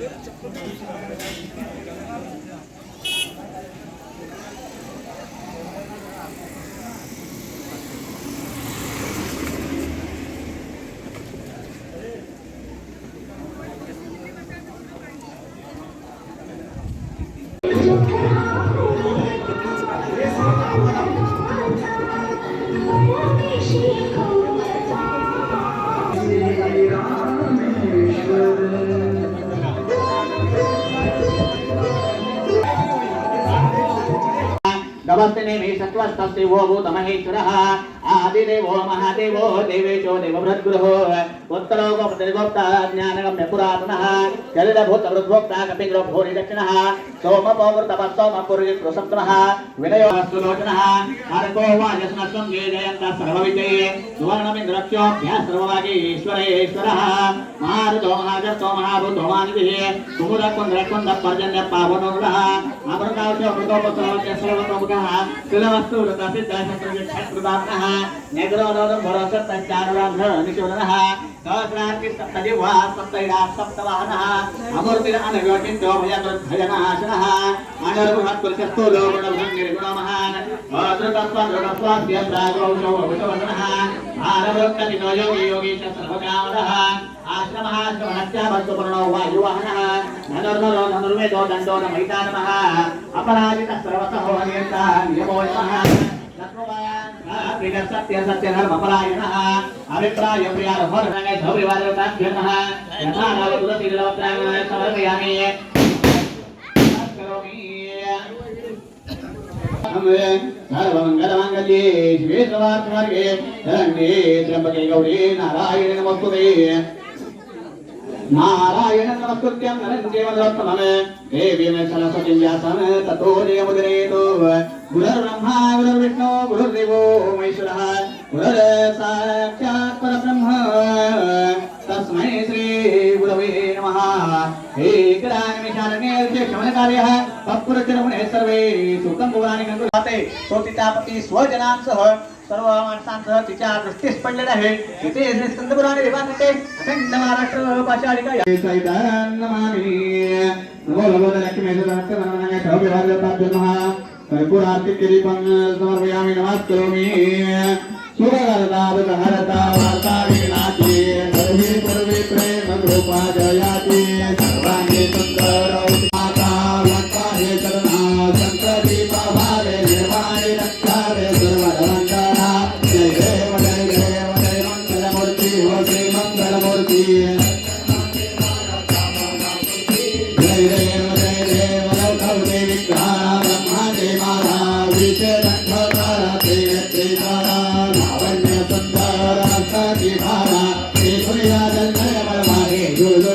She called. प्रवर्तने मे सत्त्वस्तस्यो भूतमहेश्वरः। आदिदेवो, महादेवो, देवेशो, देवभृद्गुरुः। उत्तरो गोपतिर्गोप्ता ज्ञानगम्य पुरातनः। जलिलभूतवृद्भोक्ता कपिग्रो भूरि दक्षिणः सोमपोवृतपत्सोमपुरुषप्तमः विनयोस्तुलोचनः हरको वा यस्मस्वं ये जयन्तः सर्वविजये। सुवर्णमिन्द्रक्षोभ्यः सर्वभागे ईश्वरे ईश्वरः महारुतो महाजर्तो महाभूतो मानिभिः कुमुदकुन्द्रकुन्दपर्जन्यपावनोग्रहः कुमुदकुन्द्रकुन्दपर्जन्य पावनोरुडः अमृतावश्य अमृतोपसर्वस्य सर्वप्रमुखः कुलवस्तुवृतसिद्धशत्रुविक्षत्रुदात्मः नेग्रोदोदं भरोसत्तश्चारुराध्र निशोधनः सहस्रार्ति सप्तजिह्वा सप्तैडा सप्तवाहनः अमूर्तिर अनव्योचिन्तो भयदुर्भयनाशनः अनर्गुहत्पुरुषस्तु लोगुणभङ्गिरिगुणमहान् अदृतस्वदृतस्वास्य प्रागौषो विषवदनः भारवृत्तनितो योगी योगीश सर्वकामदः आश्रमः श्रवणश्चाभस्तुपर्णो वायुवाहनः ననుర్మరోధనుర్వేదో దండో నమైతా నమ అపరాజిత సర్వత హోనియత నియమో నమ సత్య సత్య ధర్మపరాయణ అభిప్రాయ ప్రియాల హోరణే సౌరివాదరతాభ్యర్మ యథా త్రంబకే గౌరీ నారాయణ నమస్తుదే నారాయణ నమస్కృత్యం నరేంద్రేమదోత్తమమే దేవీమే సరస్వతి వ్యాసం తతో నియముదిరేతో గురుర్బ్రహ్మా గురుర్విష్ణు గురుర్దేవో మహేశ్వర. గురుర్ సాక్షాత్ नमः। हे ग्रामे शरणे शमनकार्यः तत्पुरुषरमुने सर्वे सुखं पुराणे गंगुलाते तो तितापती स्वजनांसह सर्व माणसांसह तिच्या दृष्टीस पडलेला आहे तिथे स्कंद पुराणे देवांचे अखंड महाराष्ट्र पाशालिका सैदान नमामि नमो भगवते लक्ष्मी सदास्त नमः सर्वविभागतात नमः कर्पूरार्ति किरीपं समर्पयामि नमः करोमि सूर्यदादावतारता Thank you.